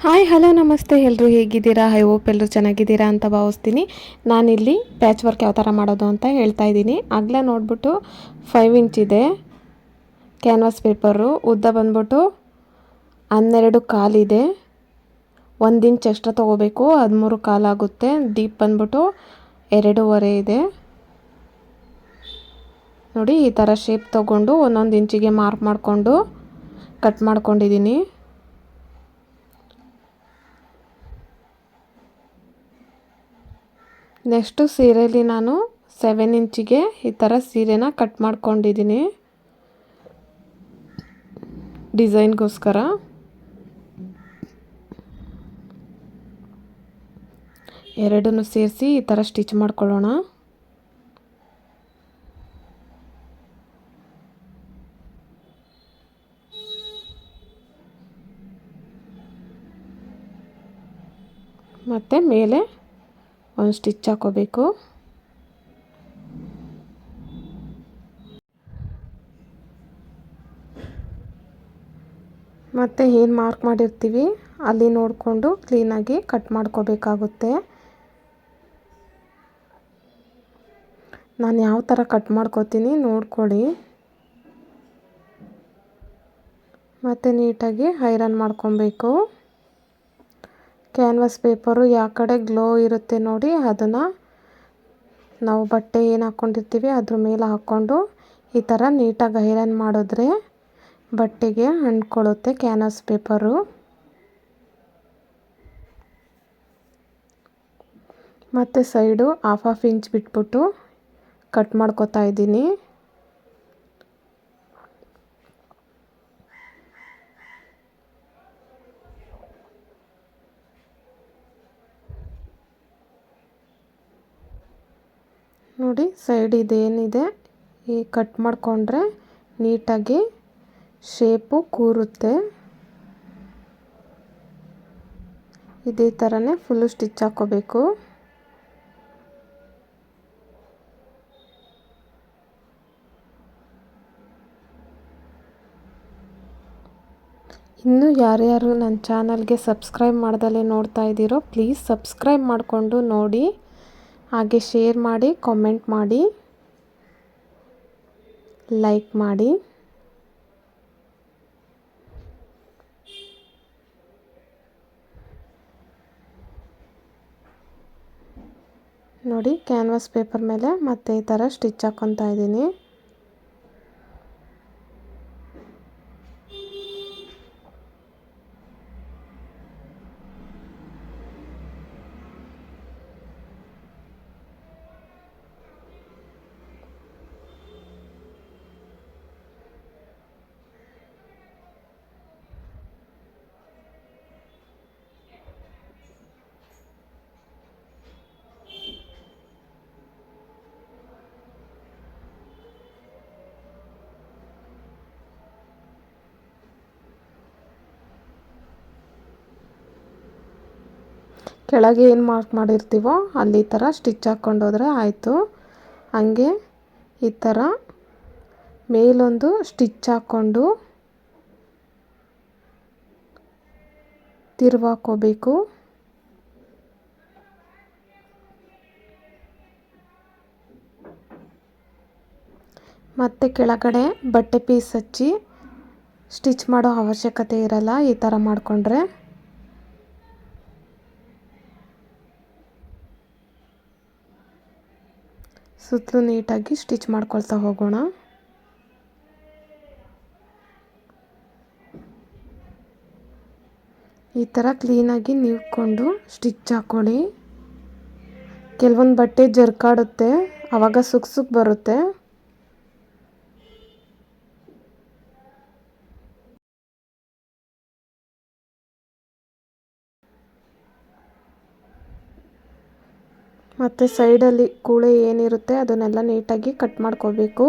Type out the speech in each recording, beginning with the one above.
Hi, hello, ನಮಸ್ತೆ. ಎಲ್ಲರೂ ಹೇಗಿದ್ದೀರಾ? ಐ ಹೋಪ್ ಎಲ್ಲರೂ ಚೆನ್ನಾಗಿದ್ದೀರಾ ಅಂತ ಭಾವಿಸ್ತೀನಿ. ನಾನಿಲ್ಲಿ ಪ್ಯಾಚ್ ವರ್ಕ್ ಯಾವ ಥರ ಮಾಡೋದು ಅಂತ ಹೇಳ್ತಾ ಇದ್ದೀನಿ. ಆಗಲೇ ನೋಡ್ಬಿಟ್ಟು ಫೈವ್ ಇಂಚ್ ಇದೆ. ಕ್ಯಾನ್ವಾಸ್ ಪೇಪರು, ಉದ್ದ ಬಂದ್ಬಿಟ್ಟು ಹನ್ನೆರಡು ಕಾಲಿದೆ ಒಂದು ಇಂಚ್ ಎಕ್ಸ್ಟ್ರಾ ತೊಗೋಬೇಕು. ಹದಿಮೂರು ಕಾಲಾಗುತ್ತೆ ಡೀಪ್ ಬಂದ್ಬಿಟ್ಟು ಎರಡೂವರೆ ಇದೆ. ನೋಡಿ, ಈ ಥರ ಶೇಪ್ ತೊಗೊಂಡು ಒಂದೊಂದು ಇಂಚಿಗೆ ಮಾರ್ಕ್ ಮಾಡಿಕೊಂಡು ಕಟ್ ಮಾಡ್ಕೊಂಡಿದ್ದೀನಿ. ನೆಕ್ಸ್ಟು ಸೀರೆಯಲ್ಲಿ ನಾನು ಸೆವೆನ್ ಇಂಚಿಗೆ ಈ ಥರ ಸೀರೆನ ಕಟ್ ಮಾಡ್ಕೊಂಡಿದ್ದೀನಿ. ಡಿಸೈನ್ಗೋಸ್ಕರ. ಎರಡನ್ನು ಸೇರಿಸಿ ಈ ಥರ ಸ್ಟಿಚ್ ಮಾಡ್ಕೊಳ್ಳೋಣ. ಮತ್ತು ಮೇಲೆ ಒಂದು ಸ್ಟಿಚ್ ಹಾಕೋಬೇಕು. ಮತ್ತು ಏನು ಮಾರ್ಕ್ ಮಾಡಿರ್ತೀವಿ, ಅಲ್ಲಿ ನೋಡಿಕೊಂಡು ಕ್ಲೀನಾಗಿ ಕಟ್ ಮಾಡ್ಕೋಬೇಕಾಗುತ್ತೆ. ನಾನು ಯಾವ ಥರ ಕಟ್ ಮಾಡ್ಕೋತೀನಿ ನೋಡ್ಕೊಳ್ಳಿ. ಮತ್ತು ನೀಟಾಗಿ ಐರನ್ ಮಾಡ್ಕೊಬೇಕು. ಕ್ಯಾನ್ವಾಸ್ ಪೇಪರು ಯಾವ ಕಡೆ ಗ್ಲೋ ಇರುತ್ತೆ ನೋಡಿ ಅದನ್ನು ನಾವು ಬಟ್ಟೆ ಏನು ಹಾಕ್ಕೊಂಡಿರ್ತೀವಿ ಅದ್ರ ಮೇಲೆ ಹಾಕ್ಕೊಂಡು ಈ ಥರ ನೀಟಾಗಿ ಐರನ್ ಮಾಡಿದ್ರೆ ಬಟ್ಟೆಗೆ ಅಂಟ್ಕೊಳ್ಳುತ್ತೆ ಕ್ಯಾನ್ವಾಸ್ ಪೇಪರು. ಮತ್ತು ಸೈಡು ಹಾಫ್ ಆಫ್ ಇಂಚ್ ಬಿಟ್ಬಿಟ್ಟು ಕಟ್ ಮಾಡ್ಕೊತಾ ಇದ್ದೀನಿ. ನೋಡಿ ಸೈಡ್ ಇದೇನಿದೆ? ಈ ಕಟ್ ಮಾಡಿಕೊಂಡ್ರೆ ನೀಟಾಗಿ ಶೇಪು ಕೂರುತ್ತೆ. ಇದೇ ಥರನೇ ಫುಲ್ಲು ಸ್ಟಿಚ್ ಹಾಕೋಬೇಕು. ಇನ್ನು ಯಾರ್ಯಾರು ನನ್ನ ಚಾನಲ್ಗೆ ಸಬ್ಸ್ಕ್ರೈಬ್ ಮಾಡ್ದಲೇ ನೋಡ್ತಾ ಇದ್ದೀರೋ ಪ್ಲೀಸ್ ಸಬ್ಸ್ಕ್ರೈಬ್ ಮಾಡಿಕೊಂಡು ನೋಡಿ. ಹಾಗೆ ಶೇರ್ ಮಾಡಿ ಕಾಮೆಂಟ್ ಮಾಡಿ ಲೈಕ್ ಮಾಡಿ. ನೋಡಿ ಕ್ಯಾನ್ವಾಸ್ ಪೇಪರ್ ಮೇಲೆ ಮತ್ತೆ ಈ ಥರ ಸ್ಟಿಚ್ ಹಾಕ್ಕೊತಾ ಇದ್ದೀನಿ. ಕೆಳಗೆ ಏನು ಮಾರ್ಕ್ ಮಾಡಿರ್ತೀವೋ ಅಲ್ಲಿ ಈ ಥರ ಸ್ಟಿಚ್ ಹಾಕ್ಕೊಂಡೋದ್ರೆ ಆಯಿತು. ಹಂಗೆ ಈ ಥರ ಮೇಲೊಂದು ಸ್ಟಿಚ್ ಹಾಕ್ಕೊಂಡು ತಿರುವಾಕೋಬೇಕು ಮತ್ತು ಕೆಳಗಡೆ ಬಟ್ಟೆ ಪೀಸ್ ಹಚ್ಚಿ ಸ್ಟಿಚ್ ಮಾಡೋ ಅವಶ್ಯಕತೆ ಇರಲ್ಲ ಈ ಥರ ಮಾಡಿಕೊಂಡ್ರೆ. ಸುತ್ತಲೂ ನೀಟಾಗಿ ಸ್ಟಿಚ್ ಮಾಡ್ಕೊಳ್ತಾ ಹೋಗೋಣ. ಈ ಥರ ಕ್ಲೀನಾಗಿ ನೀವ್ಕೊಂಡು ಸ್ಟಿಚ್ ಹಾಕ್ಕೊಳ್ಳಿ ಕೆಲವೊಂದು ಬಟ್ಟೆ ಜರ್ಕಾಡುತ್ತೆ ಆವಾಗ ಸುಕ್ ಸುಕ್ ಬರುತ್ತೆ. ಮತ್ತು ಸೈಡಲ್ಲಿ ಕೂಳೆ ಏನಿರುತ್ತೆ ಅದನ್ನೆಲ್ಲ ನೀಟಾಗಿ ಕಟ್ ಮಾಡ್ಕೋಬೇಕು.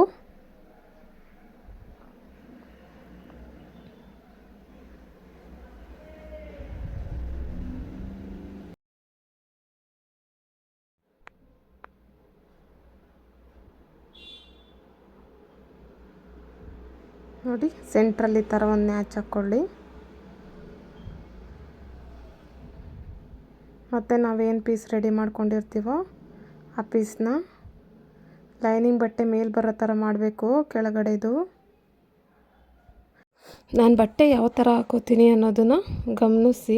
ನೋಡಿ ಸೆಂಟ್ರಲ್ಲಿ ಥರ ಒಂದು ನ್ಯಾಚ್ ಹಾಕ್ಕೊಳ್ಳಿ. ಮತ್ತು ನಾವೇನು ಪೀಸ್ ರೆಡಿ ಮಾಡ್ಕೊಂಡಿರ್ತೀವೋ ಆ ಪೀಸ್ನ ಲೈನಿಂಗ್ ಬಟ್ಟೆ ಮೇಲೆ ಬರೋ ಥರ ಮಾಡಬೇಕು ಕೆಳಗಡೆದು ನಾನು ಬಟ್ಟೆ ಯಾವ ಥರ ಹಾಕೋತೀನಿ ಅನ್ನೋದನ್ನು ಗಮನಿಸಿ.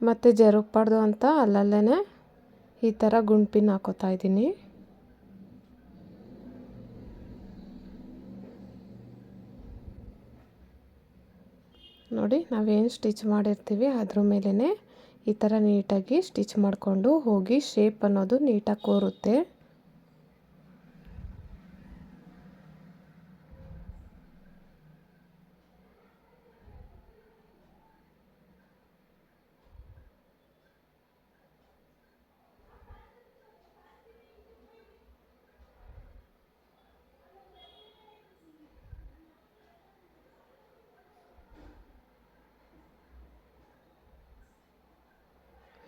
ಮತ್ತು ಜರುಗ್ಬಾರ್ದು ಅಂತ ಅಲ್ಲಲ್ಲೇ ಈ ಥರ ಗುಂಡ್ಪಿನ್ ಹಾಕೋತಾ ಇದ್ದೀನಿ. ನೋಡಿ, ನಾವೇನು ಸ್ಟಿಚ್ ಮಾಡಿರ್ತೀವಿ, ಅದ್ರ ಮೇಲೇ ಈ ಥರ ನೀಟಾಗಿ ಸ್ಟಿಚ್ ಮಾಡಿಕೊಂಡು ಹೋಗಿ ಶೇಪ್ ಅನ್ನೋದು ನೀಟಾಗಿ ಕೂರುತ್ತೆ.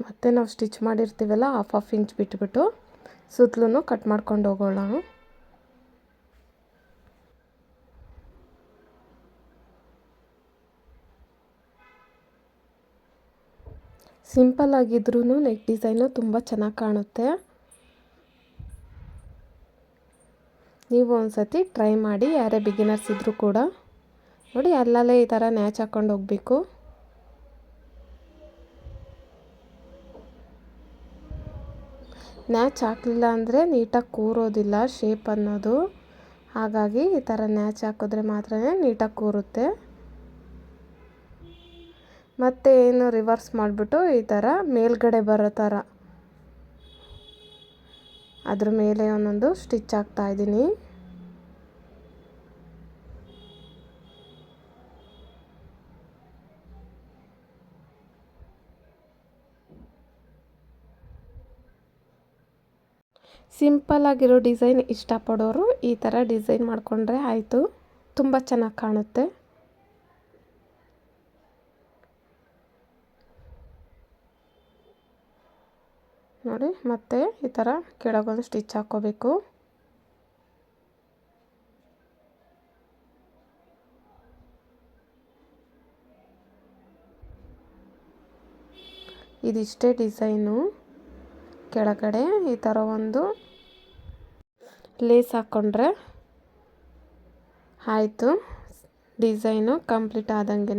ಮತ್ತು ನಾವು ಸ್ಟಿಚ್ ಮಾಡಿರ್ತೀವಲ್ಲ ಹಾಫ್ ಹಾಫ್ ಇಂಚ್ ಬಿಟ್ಬಿಟ್ಟು ಸುತ್ತಲೂ ಕಟ್ ಮಾಡ್ಕೊಂಡು ಹೋಗೋಣ. ಸಿಂಪಲ್ ಆಗಿದ್ರೂ ನೆಕ್ ಡಿಸೈನು ತುಂಬ ಚೆನ್ನಾಗಿ ಕಾಣುತ್ತೆ. ನೀವು ಒಂದು ಸತಿ ಟ್ರೈ ಮಾಡಿ ಯಾರೇ ಬಿಗಿನರ್ಸ್ ಇದ್ದರೂ ಕೂಡ. ನೋಡಿ ಅಲ್ಲಲ್ಲೇ ಈ ಥರ ನ್ಯಾಚ್ ಹಾಕ್ಕೊಂಡು ಹೋಗಬೇಕು. ನ್ಯಾಚ್ ಹಾಕಲಿಲ್ಲ ಅಂದರೆ ನೀಟಾಗಿ ಕೂರೋದಿಲ್ಲ ಶೇಪ್ ಅನ್ನೋದು. ಹಾಗಾಗಿ ಈ ಥರ ನ್ಯಾಚ್ ಹಾಕಿದ್ರೆ ಮಾತ್ರ ನೀಟಾಗಿ ಕೂರುತ್ತೆ. ಮತ್ತು ಏನು ರಿವರ್ಸ್ ಮಾಡಿಬಿಟ್ಟು ಈ ಥರ ಮೇಲ್ಗಡೆ ಬರೋ ಥರ. ಅದ್ರ ಮೇಲೆ ಒಂದೊಂದು ಸ್ಟಿಚ್ ಹಾಕ್ತಾ ಇದ್ದೀನಿ ಸಿಂಪಲ್ ಆಗಿರೋ ಡಿಸೈನ್ ಇಷ್ಟಪಡೋರು ಈ ಥರ ಡಿಸೈನ್ ಮಾಡಿಕೊಂಡ್ರೆ ಆಯಿತು. ತುಂಬ ಚೆನ್ನಾಗಿ ಕಾಣುತ್ತೆ. ನೋಡಿ, ಮತ್ತೆ ಈ ಥರ ಕೆಳಗೊಂದು ಸ್ಟಿಚ್ ಹಾಕ್ಕೋಬೇಕು ಇದಿಷ್ಟೇ ಡಿಸೈನು. ಕೆಳಗಡೆ ಈ ಥರ ಒಂದು ಲೇಸ್ ಹಾಕ್ಕೊಂಡ್ರೆ ಆಯಿತು. ಡಿಸೈನು ಕಂಪ್ಲೀಟ್ ಆದಂಗೆ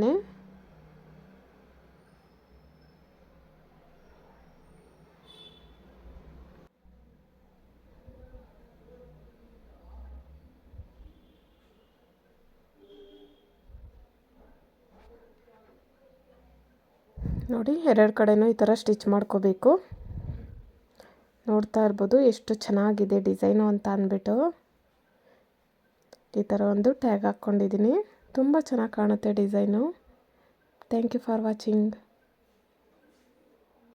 ನೋಡಿ ಎರಡು ಕಡೆನೂ ಈ ಥರ ಸ್ಟಿಚ್ ಮಾಡ್ಕೋಬೇಕು. ನೋಡ್ತಾ ಇರ್ಬೋದು ಎಷ್ಟು ಚೆನ್ನಾಗಿದೆ ಡಿಸೈನು ಅಂತ ಅಂದ್ಬಿಟ್ಟು. ಈ ಥರ ಒಂದು ಟ್ಯಾಗ್ ಹಾಕ್ಕೊಂಡಿದ್ದೀನಿ. ತುಂಬ ಚೆನ್ನಾಗಿ ಕಾಣುತ್ತೆ design. Thank you for watching.